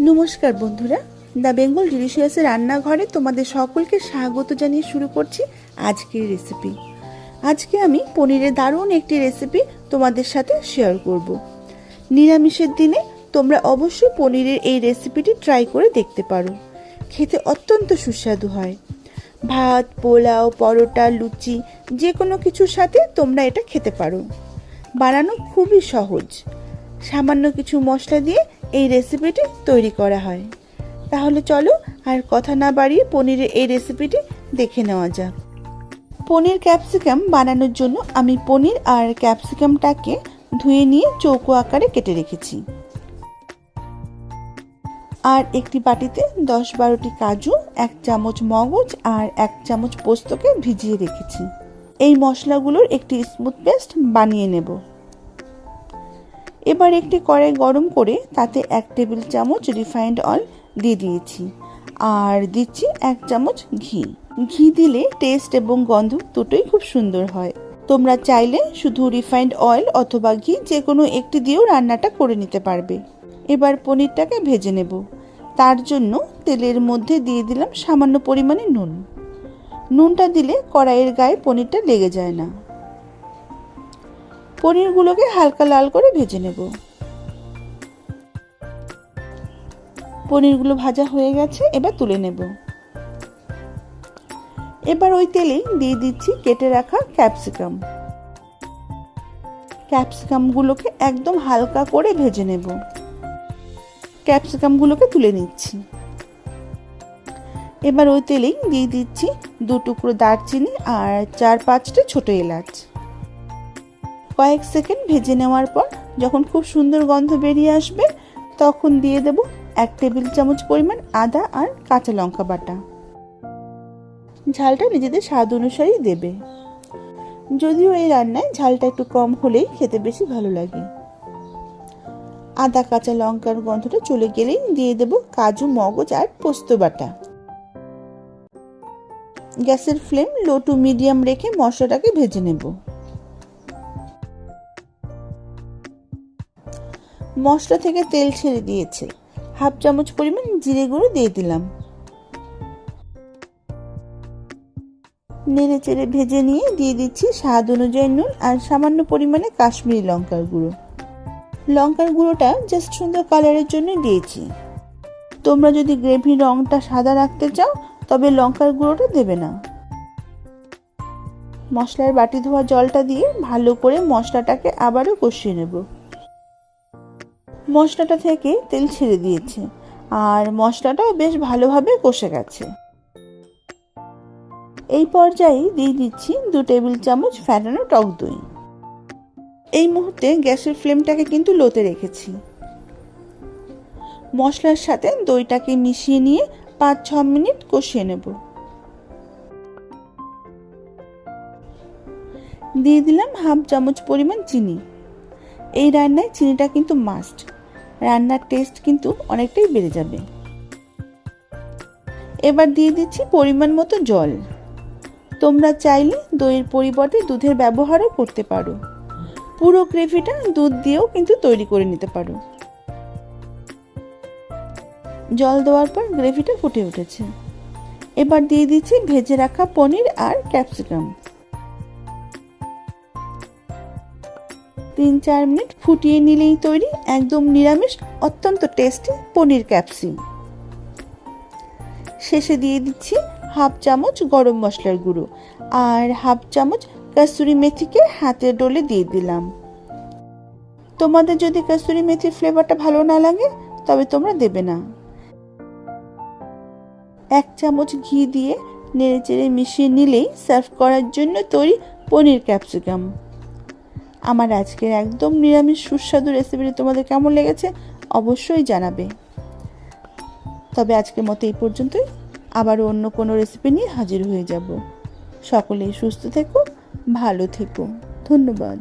নমস্কার বন্ধুরা। দ্য বেঙ্গল ডিলিশিয়াসের রান্নাঘরে তোমাদের সকলকে স্বাগত জানিয়ে শুরু করছি আজকের রেসিপি আজকে আমি পনিরের দারুণ একটি রেসিপি তোমাদের সাথে শেয়ার করব। নিরামিষের দিনে তোমরা অবশ্যই পনিরের এই রেসিপিটি ট্রাই করে দেখতে পারো। খেতে অত্যন্ত সুস্বাদু হয়। ভাত, পোলাও, পরোটা, লুচি যে কোনো কিছুর সাথে তোমরা এটা খেতে পারো। বানানো খুবই সহজ। সামান্য কিছু মশলা দিয়ে এই রেসিপিটি তৈরি করা হয়। তাহলে চলো আর কথা না বাড়িয়ে পনিরের এই রেসিপিটি দেখে নেওয়া যাক। পনির ক্যাপসিকাম বানানোর জন্য আমি পনির আর ক্যাপসিকামটাকে ধুয়ে নিয়ে চৌকো আকারে কেটে রেখেছি। আর একটি বাটিতে দশ বারোটি কাজু, এক চামচ মগজ আর এক চামচ পোস্তকে ভিজিয়ে রেখেছি। এই মশলাগুলোর একটি স্মুথ পেস্ট বানিয়ে নেব। এবার একটি কড়াই গরম করে তাতে এক টেবিল চামচ রিফাইন্ড অয়েল দিয়ে দিয়েছি। আর দিচ্ছি এক চামচ ঘি। ঘি দিলে টেস্ট এবং গন্ধ দুটোই খুব সুন্দর হয়। তোমরা চাইলে শুধু রিফাইন্ড অয়েল অথবা ঘি যে কোনো একটি দিয়েও রান্নাটা করে নিতে পারবে। এবার পনিরটাকে ভেজে নেব। তার জন্য তেলের মধ্যে দিয়ে দিলাম সামান্য পরিমাণে নুন। নুনটা দিলে কড়াইয়ের গায়ে পনিরটা লেগে যায় না। পনিরগুলোকে হালকা লাল করে ভেজে নেব। পনিরগুলো ভাজা হয়ে গেছে, এবার তুলে নেব। এবার ওই তেলেই দিয়ে দিচ্ছি কেটে রাখা ক্যাপসিকাম। ক্যাপসিকামগুলোকে একদম হালকা করে ভেজে নেব। ক্যাপসিকামগুলোকে তুলে নিচ্ছি। এবার ওই তেলেই দিয়ে দিচ্ছি দু টুকরো দারচিনি আর চার পাঁচটা ছোট এলাচ। কয়েক সেকেন্ড ভেজে নেওয়ার পর যখন খুব সুন্দর গন্ধ বেরিয়ে আসবে, তখন দিয়ে দেব এক টেবিল চামচ পরিমাণ আদা আর কাঁচা লঙ্কা বাটা। ঝালটা নিজেদের স্বাদ অনুসারেই দেবে। যদিও এই রান্নায় ঝালটা একটু কম হলেই খেতে বেশি ভালো লাগে। আদা, কাঁচা লঙ্কার গন্ধটা চলে গেলেই দিয়ে দেব কাজু, মগজ আর পোস্ত বাটা। গ্যাসের ফ্লেম লো টু মিডিয়াম রেখে মশলাটাকে ভেজে নেব। মশলা থেকে তেল ছেড়ে দিয়েছে। হাফ চামচ পরিমাণ জিরে গুঁড়ো দিয়ে দিলাম। নেড়ে চেড়ে ভেজে নিয়ে দিয়ে দিচ্ছি স্বাদ অনুযায়ী নুন আর সামান্য পরিমাণে কাশ্মীরি লঙ্কার গুঁড়ো। লঙ্কার গুঁড়োটা জাস্ট সুন্দর কালারের জন্য দিয়েছি। তোমরা যদি গ্রেভির রঙটা সাদা রাখতে চাও, তবে লঙ্কার গুঁড়োটা দেবে না। মশলার বাটি ধোয়া জলটা দিয়ে ভালো করে মশলাটাকে আবারও কষিয়ে নেব। মশলাটা থেকে তেল ছেড়ে দিয়েছে আর মশলাটাও বেশ ভালোভাবে কষে গেছে। এই পর্যায়ে দিয়ে দিচ্ছি দু টেবিল চামচ ফ্যাটানো টক দই। এই মুহূর্তে গ্যাসের ফ্লেমটাকে কিন্তু লোতে রেখেছি। মশলার সাথে দইটাকে মিশিয়ে নিয়ে পাঁচ ছ মিনিট কষিয়ে নেব। দিয়ে দিলাম হাফ চামচ পরিমাণ চিনি। এই রান্নায় চিনিটা কিন্তু মাস্ট। রান্নার টেস্ট কিন্তু অনেকটাই বেড়ে যাবে। এবার দিয়ে দিচ্ছি পরিমাণ মতো জল। তোমরা চাইলে দইয়ের পরিবর্তে দুধের ব্যবহারও করতে পারো। পুরো গ্রেভিটা দুধ দিয়েও কিন্তু তৈরি করে নিতে পারো। জল দেওয়ার পর গ্রেভিটা ফুটে উঠেছে। এবার দিয়ে দিচ্ছি ভেজে রাখা পনির আর ক্যাপসিকাম তিন চার মিনিট ফুটিয়ে নিলেই তৈরি একদম নিরামিষ, অত্যন্ত টেস্টি পনির ক্যাপসিম শেষে দিয়ে দিচ্ছি হাফ চামচ গরম মশলার গুঁড়ো আর হাফ চামচ কাসুরি মেথিকে হাতে ডলে দিয়ে দিলাম। তোমাদের যদি কাসুরি মেথির ফ্লেভারটা ভালো না লাগে, তবে তোমরা দেবে না। এক চামচ ঘি দিয়ে নেড়ে চেড়ে মিশিয়ে নিলেই সার্ভ করার জন্য তৈরি পনির ক্যাপসিকাম আমার আজকের একদম নিরামিষ সুস্বাদু রেসিপিটি তোমাদের কেমন লেগেছে অবশ্যই জানাবে। তবে আজকের মতো এই পর্যন্তই। আবার অন্য কোনো রেসিপি নিয়ে হাজির হয়ে যাব। সকলেই সুস্থ থেকো, ভালো থেকো। ধন্যবাদ।